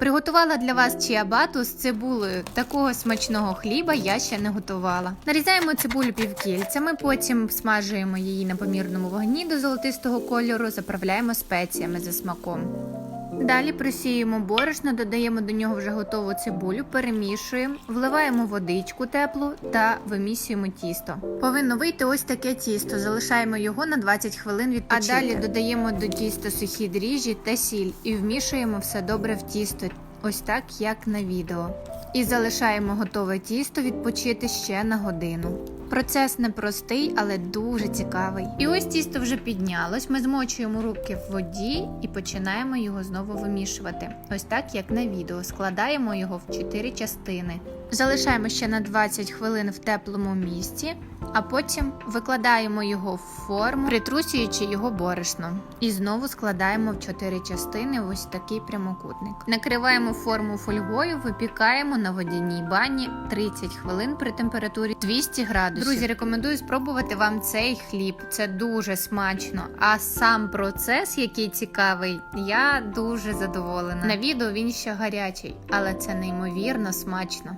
Приготувала для вас чіабату з цибулею. Такого смачного хліба я ще не готувала. Нарізаємо цибулю півкільцями, потім смажуємо її на помірному вогні до золотистого кольору, заправляємо спеціями за смаком. Далі просіємо борошно, додаємо до нього вже готову цибулю, перемішуємо, вливаємо водичку теплу та вимісюємо тісто. Повинно вийти ось таке тісто. Залишаємо його на 20 хвилин відпочити. А далі додаємо до тіста сухі дріжджі та сіль і вмішуємо все добре в тісто, ось так як на відео. І залишаємо готове тісто відпочити ще на годину. Процес непростий, але дуже цікавий. І ось тісто вже піднялось. Ми змочуємо руки в воді і починаємо його знову вимішувати. Ось так, як на відео. Складаємо його в 4 частини. Залишаємо ще на 20 хвилин в теплому місці, а потім викладаємо його в форму, притрусюючи його борошном. І знову складаємо в 4 частини ось такий прямокутник. Накриваємо форму фольгою, випікаємо на водяній бані 30 хвилин при температурі 200 градусів. Друзі, рекомендую спробувати вам цей хліб. Це дуже смачно. А сам процес, який цікавий, я дуже задоволена. На відео він ще гарячий, але це неймовірно смачно.